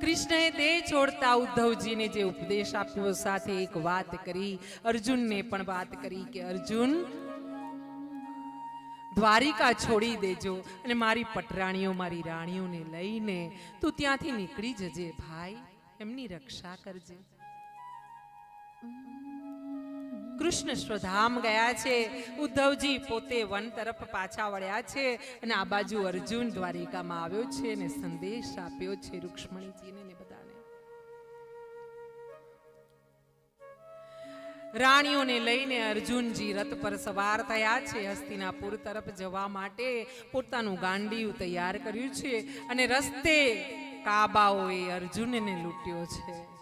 કૃષ્ણએ દેહ છોડતા ઉદ્ધવજીને જે ઉપદેશ આપ્યો સાથે એક વાત કરી, અર્જુનને પણ વાત કરી કે, અર્જુન, દ્વારિકા છોડી દેજો અને મારી પટરાણીઓ મારી રાણીઓને લઈને તું ત્યાંથી નીકળી જજે ભાઈ, એમની રક્ષા કરજે. કૃષ્ણ સ્વધામ ગયા છે. ઉદ્ધવજી પોતે વન તરફ પાછા વળ્યા છે અને આ બાજુ અર્જુન દ્વારિકામાં આવ્યો છે અને સંદેશ આપ્યો છે રૂક્ષ્મણીજીને બધાને. રાણીઓને લઈને અર્જુનજી રથ પર સવાર થયા છે. હસ્તિનાપુર તરફ જવા માટે પોતાનું ગાંડિયું તૈયાર કર્યું છે અને રસ્તે કાબાઓએ અર્જુનને લૂંટ્યો છે.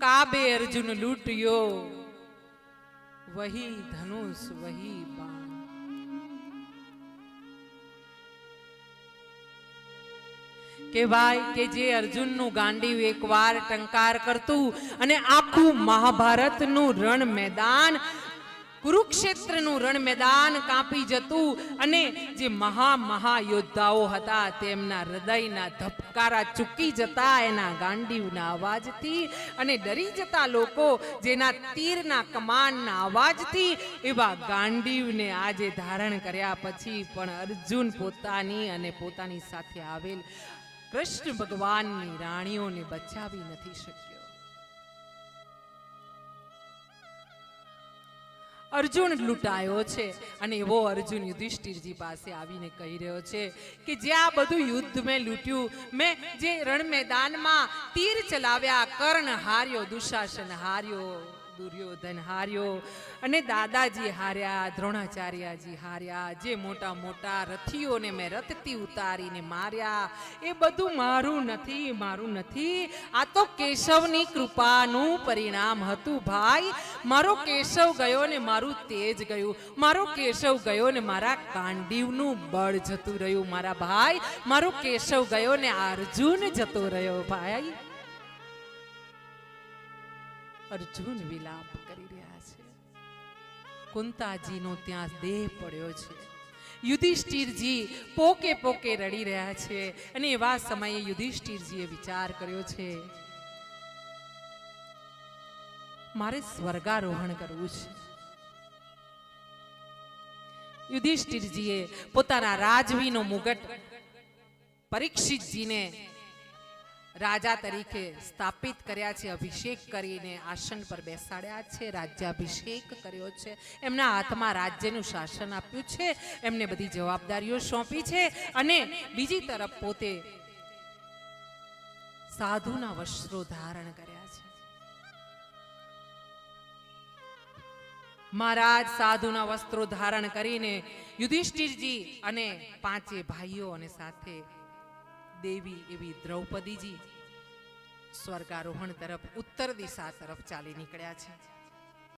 કાબે અર્જુન લૂંટ્યો. વહી ધનુષ, વહી બાણ. કે ભાઈ, કે જે અર્જુનનું ગાંડિયું એકવાર ટંકાર કરતું અને આખું મહાભારતનું રણ મેદાન કુરુક્ષેત્રનું રણ મેદાન કાપી જતું અને જે મહા યોદ્ધાઓ હતા તેમના હૃદયના ધબકારા ચૂકી જતા એના ગાંડીવના અવાજથી અને ડરી જતા લોકો જેના તીરના કમાનના અવાજથી એવા ગાંડીવને આજે ધારણ કર્યા પછી પણ અર્જુન પોતાની અને પોતાની સાથે આવેલ કૃષ્ણ ભગવાનની રાણીઓને બચાવી નથી શક્યો. અર્જુન લૂંટાયો છે. અને એવો અર્જુન યુધિષ્ઠિરજી પાસે આવીને કહી રહ્યો છે કે જે આ બધું યુદ્ધ મેં લૂંટ્યું, મેં જે રણ મેદાનમાં તીર ચલાવ્યા, કર્ણ હાર્યો, દુશાસન હાર્યો. દુર્યોધન હાર્યો અને દાદાજી હાર્યા, દ્રોણાચાર્યજી હાર્યા, જે મોટા મોટા રથીઓને મેં રથથી ઉતારીને માર્યા. એ બધું મારું નથી મારું નથી. આ તો કેશવની કૃપાનું પરિણામ હતું ભાઈ. મારો કેશવ ગયો ને મારું તેજ ગયું. મારો કેશવ ગયો ને મારા કાંડીવનું બળ જતું રહ્યું મારા ભાઈ. મારો કેશવ ગયો ને અર્જુન જતો રહ્યો ભાઈ. અર્જુન વિલાપ કરી રહ્યા છે. કુંતાજીનો ત્યાં દેહ પડ્યો છે. યુધિષ્ઠિરજી પોકે પોકે રડી રહ્યા છે અને એવા સમયે યુધિષ્ઠિરજીએ વિચાર કર્યો છે, મારે સ્વર્ગારોહણ કરવું છે. યુધિષ્ઠિરજીએ પોતાના રાજવીનો મુગટ પરીક્ષિતજીને રાજા તરીકે સ્થાપિત કર્યા છે, અભિષેક કરીને આસન પર બેસાડ્યા છે, રાજ્યાભિષેક કર્યો છે. એમના હાથમાં રાજ્યનું શાસન આપ્યું છે, એમને બધી જવાબદારીઓ સોંપી છે અને બીજી તરફ પોતે સાધુના વસ્ત્રો ધારણ કર્યા છે. મહારાજ સાધુના વસ્ત્રો ધારણ કરીને યુધિષ્ઠિરજી અને પાંચે ભાઈઓ અને સાથે દેવી એવી દ્રૌપદીજી સ્વર્ગારોહણ તરફ ઉત્તર દિશા તરફ ચાલી નીકળ્યા છે.